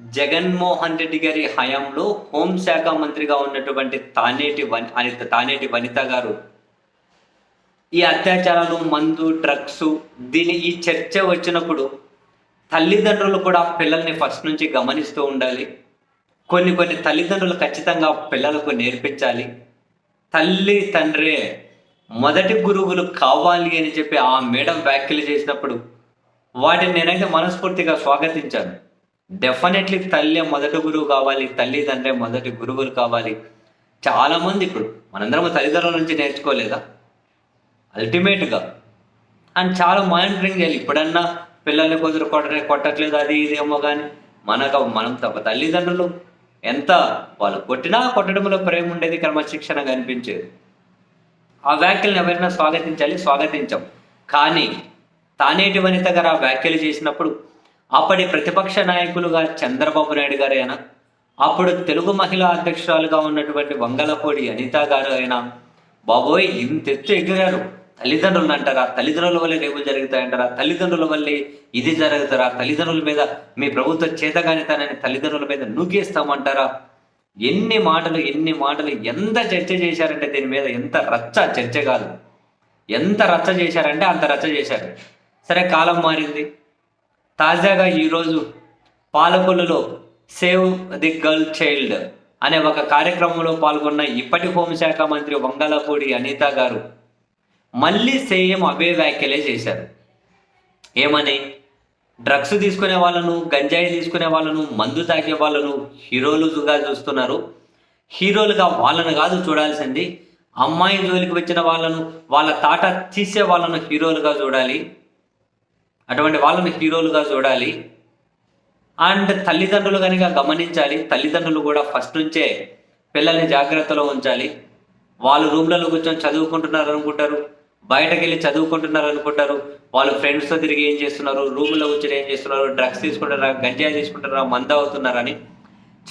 జగన్మోహన్ రెడ్డి గారి హయాంలో హోంశాఖ మంత్రిగా ఉన్నటువంటి తానేటి వని అనిత తానేటి వనిత గారు ఈ అత్యాచారాలు మందు డ్రగ్స్ దీని ఈ చర్చ వచ్చినప్పుడు తల్లిదండ్రులు కూడా పిల్లల్ని ఫస్ట్ నుంచి గమనిస్తూ ఉండాలి. కొన్ని కొన్ని తల్లిదండ్రులు ఖచ్చితంగా పిల్లలకు నేర్పించాలి. తల్లి తండ్రే మొదటి గురువులు కావాలి అని చెప్పి ఆ మేడం వ్యాఖ్యలు చేసినప్పుడు వాటిని నేనైతే మనస్ఫూర్తిగా స్వాగతించాను. డెఫినెట్లీ తల్లి మొదటి గురువు కావాలి తల్లిదండ్రి మొదటి గురువులు కావాలి. చాలామంది ఇప్పుడు మనందరం తల్లిదండ్రుల నుంచి నేర్చుకోలేదా? అల్టిమేట్గా అండ్ చాలా మానిటరింగ్ చేయాలి. ఇప్పుడన్నా పిల్లల్ని కొందరు కొట్టలే కొట్టట్లేదు అది ఇదేమో కానీ మనకు మనం తప్ప తల్లిదండ్రులు ఎంత వాళ్ళు కొట్టినా కొట్టడంలో ప్రేమ ఉండేది క్రమశిక్షణ కనిపించేది. ఆ వ్యాఖ్యలను ఎవరైనా స్వాగతించాలి స్వాగతించాం. కానీ తానేటి వనిత గారు ఆ వ్యాఖ్యలు చేసినప్పుడు అప్పటి ప్రతిపక్ష నాయకులుగా చంద్రబాబు నాయుడు గారు అయినా అప్పుడు తెలుగు మహిళా అధ్యక్షురాలుగా ఉన్నటువంటి వంగలపూడి అనిత గారు అయినా బాబోయ్ ఇంతెత్తు ఎగిరారు. తల్లిదండ్రులను అంటారా? తల్లిదండ్రుల వల్లే రేపులు జరుగుతాయంటారా? తల్లిదండ్రుల వల్లే ఇది జరుగుతారా? తల్లిదండ్రుల మీద మీ ప్రభుత్వ చేతగానితానని తల్లిదండ్రుల మీద నూకేస్తామంటారా? ఎన్ని మాటలు ఎన్ని మాటలు ఎంత చర్చ చేశారంటే దీని మీద ఎంత రచ్చ చర్చ కాదు. ఎంత రచ్చ చేశారంటే అంత రచ్చ చేశారు. సరే కాలం మారింది. తాజాగా ఈరోజు పాలకొల్లులో సేవ్ ది గర్ల్ చైల్డ్ అనే ఒక కార్యక్రమంలో పాల్గొన్న ఇప్పటి హోంశాఖ మంత్రి వంగలపూడి అనిత గారు మళ్ళీ సేమ్ అవే వ్యాఖ్యలే చేశారు. ఏమని? డ్రగ్స్ తీసుకునే వాళ్ళను గంజాయి తీసుకునే వాళ్ళను మందు తాగే వాళ్ళను హీరోలుగా చూస్తున్నారు. హీరోలుగా వాళ్ళను కాదు చూడాల్సింది. అమ్మాయి జోలికి వచ్చిన వాళ్ళను వాళ్ళ తాట తీసే వాళ్ళను హీరోలుగా చూడాలి. అటువంటి వాళ్ళని హీరోలుగా చూడాలి. అండ్ తల్లిదండ్రులు కనుక గమనించాలి తల్లిదండ్రులు కూడా ఫస్ట్ నుంచే పిల్లల్ని జాగ్రత్తలో ఉంచాలి. వాళ్ళు రూమ్లలో కూర్చొని చదువుకుంటున్నారు అనుకుంటారు బయటకు వెళ్ళి చదువుకుంటున్నారు అనుకుంటారు వాళ్ళు ఫ్రెండ్స్తో తిరిగి ఏం చేస్తున్నారు రూమ్లో కూర్చొని ఏం చేస్తున్నారు డ్రగ్స్ తీసుకుంటారా గంజాయి తీసుకుంటారా మంద అవుతున్నారని.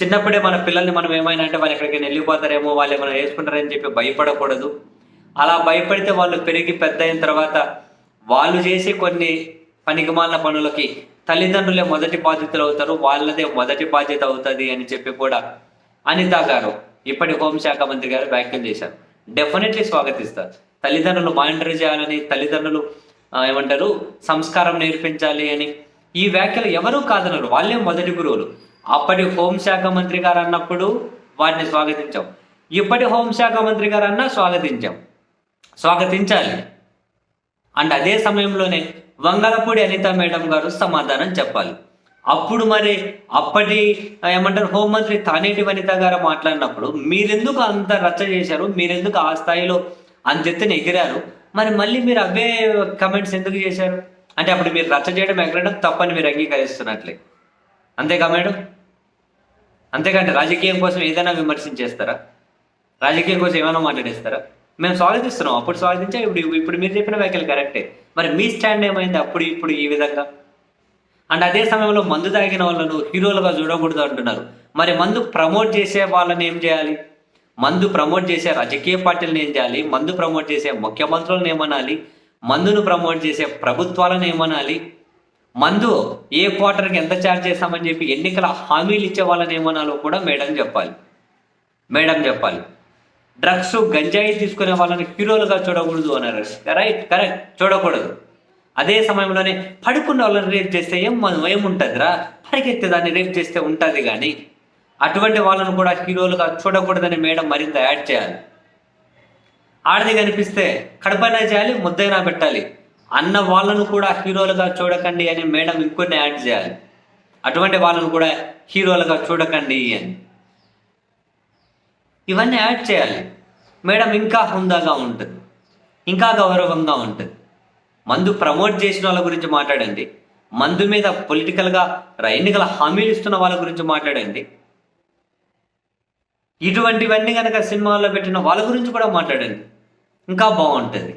చిన్నప్పుడే మన పిల్లల్ని మనం ఏమైనా అంటే వాళ్ళు ఎక్కడికి వెళ్ళిపోతారేమో వాళ్ళు ఏమైనా వేసుకుంటారని చెప్పి భయపడకూడదు. అలా భయపడితే వాళ్ళు పెరిగి పెద్ద అయిన తర్వాత వాళ్ళు చేసే కొన్ని పనికిమాలిన పనులకి తల్లిదండ్రులే మొదటి బాధ్యతలు అవుతారు వాళ్ళదే మొదటి బాధ్యత అవుతుంది అని చెప్పి కూడా అనిత గారు ఇప్పటి హోంశాఖ మంత్రి గారు వ్యాఖ్యలు చేశారు. డెఫినెట్లీ స్వాగతిస్తారు. తల్లిదండ్రులు మానిటర్ చేయాలని తల్లిదండ్రులు ఏమంటారు సంస్కారం నేర్పించాలి అని ఈ వ్యాఖ్యలు ఎవరూ కాదనరు. వాళ్ళే మొదటి గురువులు. అప్పటి హోంశాఖ మంత్రి గారు అన్నప్పుడు వాటిని స్వాగతించాం. ఇప్పటి హోంశాఖ మంత్రి గారు అన్నా స్వాగతించాం. స్వాగతించాలి. అండ్ అదే సమయంలోనే వంగలపూడి అనిత మేడం గారు సమాధానం చెప్పాలి. అప్పుడు మరి అప్పటి ఏమంటారు హోంమంత్రి తానేటి వనిత గారు మాట్లాడినప్పుడు మీరెందుకు అంత రచ్చ చేశారు? మీరెందుకు ఆ స్థాయిలో అంతెత్తున ఎగిరారు? మరి మళ్ళీ మీరు అవే కమెంట్స్ ఎందుకు చేశారు? అంటే అప్పుడు మీరు రచ్చ చేయడం ఎగరడం తప్పని మీరు అంగీకరిస్తున్నట్లే. అంతేకా మేడం? అంతేకాంటే రాజకీయం కోసం ఏదైనా విమర్శించేస్తారా? రాజకీయం కోసం ఏమైనా మాట్లాడేస్తారా? మేము స్వాగతిస్తున్నాం అప్పుడు స్వాగతించా ఇప్పుడు ఇప్పుడు మీరు చెప్పిన వ్యాఖ్యలు కరెక్టే. మరి మీ స్టాండ్ ఏమైంది? అప్పుడు ఇప్పుడు ఈ విధంగా? అండ్ అదే సమయంలో మందు తాగిన వాళ్ళను హీరోలుగా చూడకూడదు అంటున్నారు. మరి మందు ప్రమోట్ చేసే వాళ్ళని ఏం చేయాలి? మందు ప్రమోట్ చేసే రాజకీయ పార్టీలను ఏం చేయాలి? మందు ప్రమోట్ చేసే ముఖ్యమంత్రులను ఏమనాలి? మందును ప్రమోట్ చేసే ప్రభుత్వాలను ఏమనాలి? మందు ఏ క్వార్టర్కి ఎంత ఛార్జ్ చేస్తామని చెప్పి ఎన్నికల హామీలు ఇచ్చే వాళ్ళని ఏమనాలో కూడా మేడం చెప్పాలి. మేడం చెప్పాలి. డ్రగ్స్ గంజాయి తీసుకునే వాళ్ళని హీరోలుగా చూడకూడదు అన్నారు రైట్ కరెక్ట్ చూడకూడదు. అదే సమయంలోనే పడుకున్న వాళ్ళని రేప్ చేస్తే ఏం మనం ఏముంటుందిరా పరిగెత్తే దాన్ని రేప్ చేస్తే ఉంటుంది కానీ అటువంటి వాళ్ళను కూడా హీరోలుగా చూడకూడదని మేడం మరింత యాడ్ చేయాలి. ఆడది కనిపిస్తే కడపైనా చేయాలి ముద్దైనా పెట్టాలి. అన్న వాళ్ళను కూడా హీరోలుగా చూడకండి అని మేడం ఇంకొన్ని యాడ్ చేయాలి. అటువంటి వాళ్ళను కూడా హీరోలుగా చూడకండి అని. ఇవన్నీ యాడ్ చేయాలి. మేడం ఇంకా హుందాగా ఉంటుంది. ఇంకా గౌరవంగా ఉంటుంది. మందు ప్రమోట్ చేసిన వాళ్ళ గురించి మాట్లాడండి. మందు మీద పొలిటికల్గా ఎన్నికల హామీలు ఇస్తున్న వాళ్ళ గురించి మాట్లాడండి. ఇటువంటివన్నీ కనుక సినిమాల్లో పెట్టిన వాళ్ళ గురించి కూడా మాట్లాడండి. ఇంకా బాగుంటుంది.